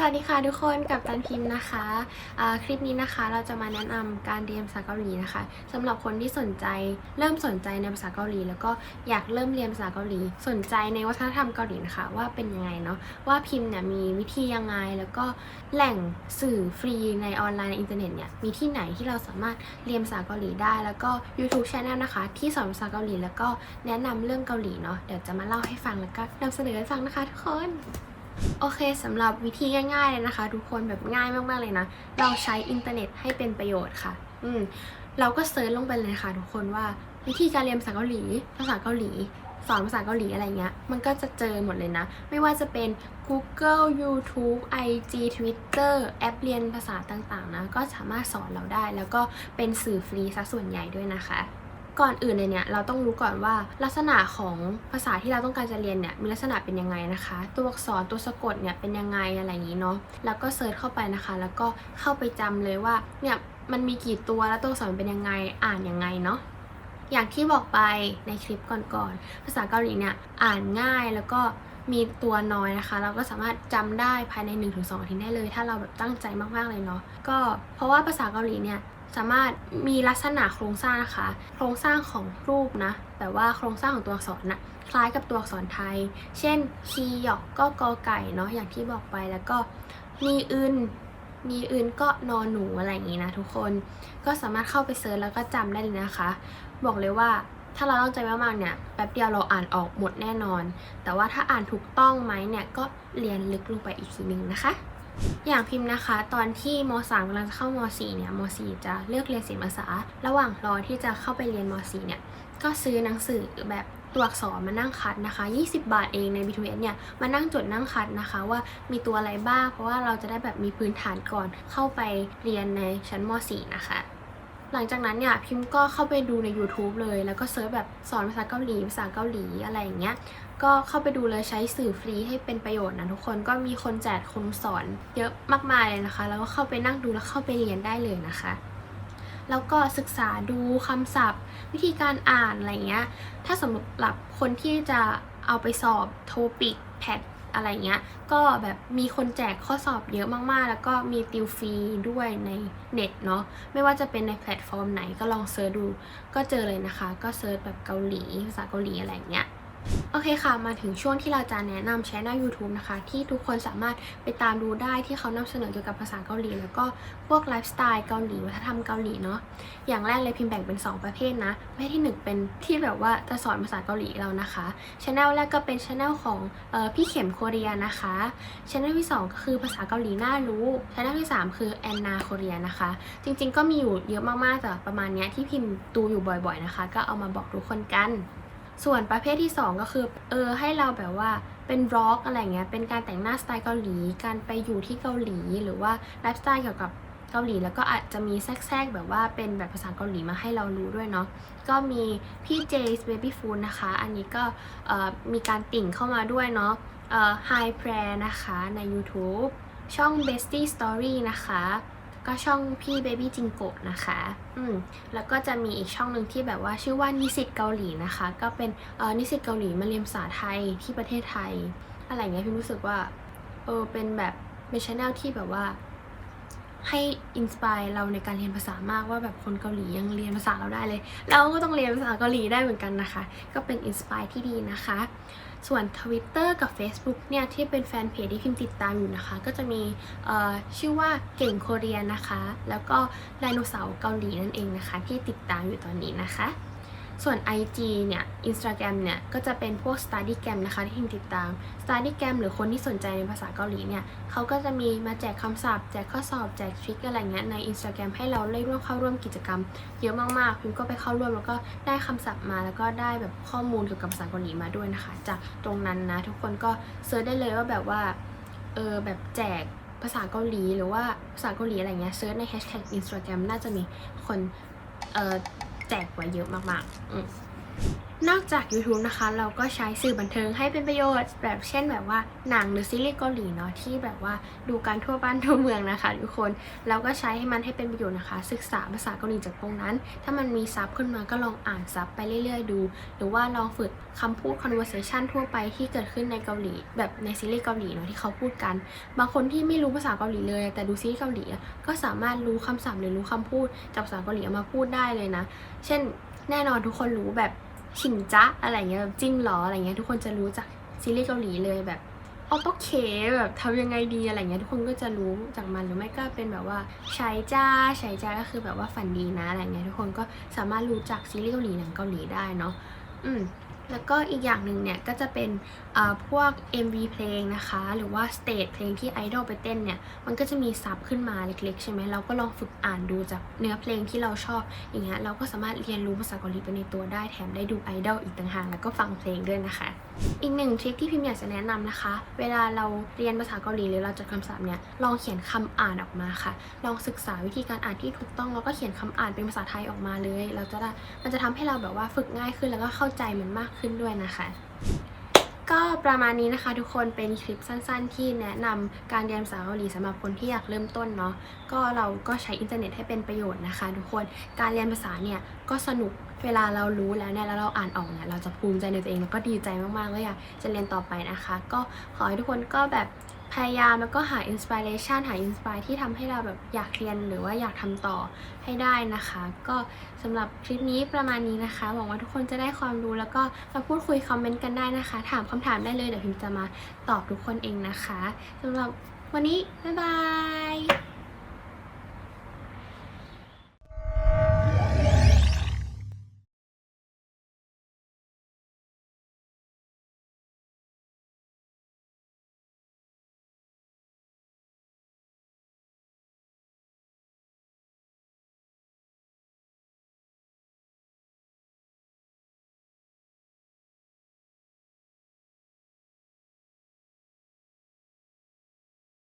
สวัสดีค่ะทุกคนกับจันพิมพ์นะคะอ่าคลิปนี้นะคะเราจะมาแนะนำการเรียนภาษาเกาหลีนะคะสำหรับคนที่สนใจเริ่มสนใจในภาษาเกาหลี แล้วก็อยากเริ่มเรียนภาษาเกาหลี สนใจในวัฒนธรรมเกาหลีนะคะ ว่าเป็นยังไงเนาะว่าพิมพ์เนี่ยมีวิธียังไงแล้วก็แหล่งสื่อฟรีในออนไลน์ในอินเทอร์เน็ตเนี่ยมีที่ไหนที่เราสามารถเรียนภาษาเกาหลีได้ แล้วก็ YouTube Channel นะคะ ที่สอนภาษาเกาหลี แล้วก็แนะนำเรื่องเกาหลีเนาะเดี๋ยวจะมาเล่าให้ฟังแล้วก็นำเสนอให้ฟังนะคะทุกคน โอเคสำหรับวิธีง่ายๆเลยนะคะ ทุกคนแบบง่ายมากๆเลยนะ เราใช้อินเทอร์เน็ตให้เป็นประโยชน์ค่ะ อืมเราก็เซิร์ชลงไปเลยค่ะ ทุกคนว่าวิธีการเรียนภาษาเกาหลี ภาษาเกาหลีสอนภาษาเกาหลีอะไรเงี้ย มันก็จะเจอหมดเลยนะ ไม่ว่าจะเป็น Google YouTube IG Twitter แอปเรียนภาษาต่างๆนะ ก็สามารถสอนเราได้ แล้วก็เป็นสื่อฟรีซะส่วนใหญ่ด้วยนะคะ ก่อนอื่นเลยเนี่ยเราต้องรู้ก่อนว่าลักษณะของภาษาที่เราต้องการจะเรียนเนี่ยมีลักษณะเป็นยังไงนะคะ ตัวอักษรตัวสะกดเนี่ยเป็นยังไงอะไรอย่างนี้เนาะแล้วก็เซิร์ชเข้าไปนะคะ แล้วก็เข้าไปจำเลยว่าเนี่ยมันมีกี่ตัวแล้วตัวอักษรเป็นยังไงอ่านยังไงเนาะอย่างที่บอกไปในคลิปก่อนๆ ภาษาเกาหลีเนี่ยอ่านง่ายแล้วก็มีตัวน้อยนะคะ เราก็สามารถจำได้ภายใน 1-2อาทิตย์ได้เลย ถ้าเราแบบตั้งใจมากๆเลยเนาะก็เพราะว่าภาษาเกาหลีเนี่ย สามารถมีลักษณะโครงสร้างนะคะ โครงสร้างของรูปนะแต่ว่าโครงสร้างของตัวอักษรนะ่ะคล้ายกับตัวอักษรไทย เช่น คีหยอกก็กอไก่เนาะอย่างที่บอกไปแล้วก็มีอื่นมีอื่นก็นอนหนูอะไรอย่างนี้นะทุกคนก็สามารถเข้าไปเซิร์ชแล้วก็จำได้เลยนะคะ บอกเลยว่าถ้าเราตั้งใจมากๆเนี่ยแป๊บเดียวเราอ่านออกหมดแน่นอน แต่ว่าถ้าอ่านถูกต้องไหมเนี่ยก็เรียนลึกลงไปอีกทีหนึ่งนะคะ อย่างพิมพ์นะคะ ตอนที่ม .3 กำลังจะเข้าม .4 เนี่ยม .4 จะเลือกเรียนศิลปภาษาระหว่างรอที่จะเข้าไปเรียนม .4 เนี่ยก็ซื้อหนังสือแบบตัวอักษรมานั่งคัดนะคะ 20 บาทเองใน B2S เนี่ย มานั่งจดนั่งคัดนะคะ ว่ามีตัวอะไรบ้าง เพราะว่าเราจะได้แบบมีพื้นฐานก่อนเข้าไปเรียนในชั้นม .4 นะคะ หลังจากนั้นเนี่ยพิมพ์ก็เข้าไปดูใน YouTube เลย แล้วก็เซิร์ชแบบสอนภาษาเกาหลีภาษาเกาหลีอะไรอย่างเงี้ยก็เข้าไปดูเลยใช้สื่อฟรีให้เป็นประโยชน์นะทุกคนก็มีคนแจกคนสอนเยอะมากมายเลยนะคะ แล้วก็เข้าไปนั่งดูแล้วเข้าไปเรียนได้เลยนะคะแล้วก็ศึกษาดูคำศัพท์ วิธีการอ่านอะไรเงี้ย ถ้าสำหรับคนที่จะเอาไปสอบโทปิกแพท อะไรเงี้ย ก็แบบมีคนแจกข้อสอบเยอะมากๆ แล้วก็มีติวฟรีด้วยในเน็ตเนาะ ไม่ว่าจะเป็นในแพลตฟอร์มไหนก็ลองเซิร์ชดู ก็เจอเลยนะคะ ก็เซิร์ชแบบเกาหลีภาษาเกาหลีอะไรเงี้ย โอเคค่ะ มาถึงช่วงที่เราจะแนะนำช่อง YouTube นะคะ ที่ทุกคนสามารถไปตามดูได้ที่เขานำเสนอเกี่ยวกับภาษาเกาหลี แล้วก็พวกไลฟ์สไตล์เกาหลีวัฒนธรรมเกาหลีเนาะอย่างแรกเลยพิมพ์แบ่งเป็น 2 ประเภทนะประเภทที่ 1 เป็นที่แบบว่าจะสอนภาษาเกาหลีเรานะคะช anel แรกก็เป็นช anel ของออพี่เข็มโคเรียนะคะช anel ที่ 2 ก็คือภาษาเกาหลีน่ารู้ช anel ที่ 3 คือแอนนาโคเรียนะคะ จริงๆ ก็มีอยู่เยอะมากๆแต่ประมาณเนี้ยที่พิมพ์ดูอยู่บ่อยๆนะคะ ก็เอามาบอกทุกคนกัน ส่วนประเภทที่ 2 ก็คือเออให้เราแบบว่าเป็นบล็อกอะไรเงี้ยเป็นการแต่งหน้าสไตล์เกาหลี การไปอยู่ที่เกาหลี หรือว่าไลฟ์สไตล์เกี่ยวกับเกาหลีแล้วก็อาจจะมีแทรกๆแบบว่าเป็นแบบภาษาเกาหลีมาให้เรารู้ด้วยเนาะก็มีพี่เจสเบบี้ฟูนนะคะ อันนี้ก็มีการติ่งเข้ามาด้วยเนาะ High Prayer นะคะใน YouTube ช่อง Bestie Story นะคะ ก็ช่องพี่ Baby จิงโกะนะคะ อืม แล้วก็จะมีอีกช่องหนึ่งที่แบบว่าชื่อว่านิสิตเกาหลีนะคะ ก็เป็นเอ่อนิสิตเกาหลีมาเรียนภาษาไทยที่ประเทศไทย อะไรเงี้ยพี่รู้สึกว่า เออ เป็นแบบ เป็นชแนลที่แบบว่า ให้อินสปายเราในการเรียนภาษามากว่าแบบคนเกาหลียังเรียนภาษาเราได้เลย เราก็ต้องเรียนภาษาเกาหลีได้เหมือนกันนะคะ ก็เป็นอินสปายที่ดีนะคะ ส่วน Twitter กับ Facebook เนี่ยที่เป็นแฟนเพจที่พิมพ์ติดตามอยู่นะคะ ก็จะมีชื่อว่าเก่งโคเรียนนะคะ แล้วก็ไดโนเสาร์เกาหลีนั่นเองนะคะ ที่ติดตามอยู่ตอนนี้นะคะ ส่วน IG เนี่ย Instagram เนี่ยก็จะเป็นพวก Studygram นะคะที่พิมติดตาม Studygram หรือคนที่สนใจในภาษาเกาหลีเนี่ยเขาก็จะมีมาแจกคำศัพท์ แจกข้อสอบ แจกทริคอะไรเงี้ยใน Instagram ให้เราได้ร่วมเข้าร่วมกิจกรรม เยอะมากๆพิมก็ไปเข้าร่วมแล้วก็ได้คำศัพท์มาแล้วก็ได้แบบข้อมูลเกี่ยวกับภาษาเกาหลีมาด้วยนะคะ จากตรงนั้นนะทุกคนก็เซิร์ชได้เลยว่าแบบว่าเออแบบแจกภาษาเกาหลีหรือว่าภาษาเกาหลีอะไรเงี้ยเซิร์ชในแฮชแท็ก Instagram น่าจะมีคนเออ แจกไว้เยอะมากๆอื นอกจาก YouTube นะคะ เราก็ใช้สื่อบันเทิงให้เป็นประโยชน์ แบบเช่นแบบว่าหนังหรือซีรีส์เกาหลีเนาะที่แบบว่าดูกันทั่วบ้านทั่วเมืองนะคะทุกคนเราก็ใช้ให้มันให้เป็นประโยชน์นะคะ ศึกษาภาษาเกาหลีจากตรงนั้น ถ้ามันมีซับขึ้นมาก็ลองอ่านซับไปเรื่อยๆ ดู หรือว่าลองฝึกคำพูด conversation ทั่วไปที่เกิดขึ้นในเกาหลี แบบในซีรีส์เกาหลีเนาะที่เขาพูดกัน บางคนที่ไม่รู้ภาษาเกาหลีเลย แต่ดูซีรีส์เกาหลีก็สามารถรู้คำศัพท์หรือรู้คำพูดจากภาษาเกาหลีมาพูดได้เลยนะ เช่นแน่นอนทุกคนรู้แบบ ฉินจ๊ะอะไรเงี้ยแบบจิ้งหรออะไรเงี้ยทุกคนจะรู้จากซีรีส์เกาหลีเลยแบบออโตเคแบบทำยังไงดีอะไรเงี้ยทุกคนก็จะรู้จากมันหรือไม่ก็เป็นแบบว่าใช้จ้าใช้จ้าก็คือแบบว่าฝันดีนะอะไรเงี้ยทุกคนก็สามารถรู้จักซีรีส์เกาหลีหนังเกาหลีได้เนาะอืม แล้วก็อีกอย่างหนึ่งเนี่ยก็จะเป็นพวก MV เพลงนะคะ หรือว่าสเตจเพลงที่ไอดอลไปเต้นเนี่ยมันก็จะมีซับขึ้นมาเล็กๆ ใช่ไหมเราก็ลองฝึกอ่านดูจากเนื้อเพลงที่เราชอบอย่างเงี้ยเราก็สามารถเรียนรู้ภาษาเกาหลีไปในตัวได้แถมได้ดูไอดอลอีกต่างหากแล้วก็ฟังเพลงด้วยนะคะ อีกหนึ่งทริคที่พิมพ์อยากจะแนะนำนะคะ เวลาเราเรียนภาษาเกาหลีหรือเราจดคำศัพท์เนี่ยลองเขียนคำอ่านออกมาค่ะ ลองศึกษาวิธีการอ่านที่ถูกต้องแล้วก็เขียนคำอ่านเป็นภาษาไทยออกมาเลย เราจะได้มันจะทำให้เราแบบว่าฝึกง่ายขึ้นแล้วก็เข้าใจมันมากขึ้นด้วยนะคะก็ประมาณนี้นะคะทุกคนเป็นคลิปสั้นๆ ที่แนะนำการเรียนภาษาเกาหลีสำหรับคนที่อยากเริ่มต้นเนาะก็เราก็ใช้อินเทอร์เน็ตให้เป็นประโยชน์นะคะ ทุกคนการเรียนภาษาเนี่ยก็สนุกเวลาเรารู้แล้วเนี่ยแล้วเราอ่านออกเนี่ยเราจะภูมิใจในตัวเองแล้วก็ดีใจมากๆเลยอยากจะเรียนต่อไปนะคะ ก็ขอให้ทุกคนก็แบบ พยายามแล้วก็หาอินสปิเรชันหาอินสปายที่ทำให้เราแบบอยากเรียนหรือว่าอยากทำต่อให้ได้นะคะ ก็สำหรับคลิปนี้ประมาณนี้นะคะ หวังว่าทุกคนจะได้ความรู้แล้วก็มาพูดคุยคอมเมนต์กันได้นะคะ ถามคำถามได้เลยเดี๋ยวพิมจะมาตอบทุกคนเองนะคะสำหรับวันนี้ บ๊ายบาย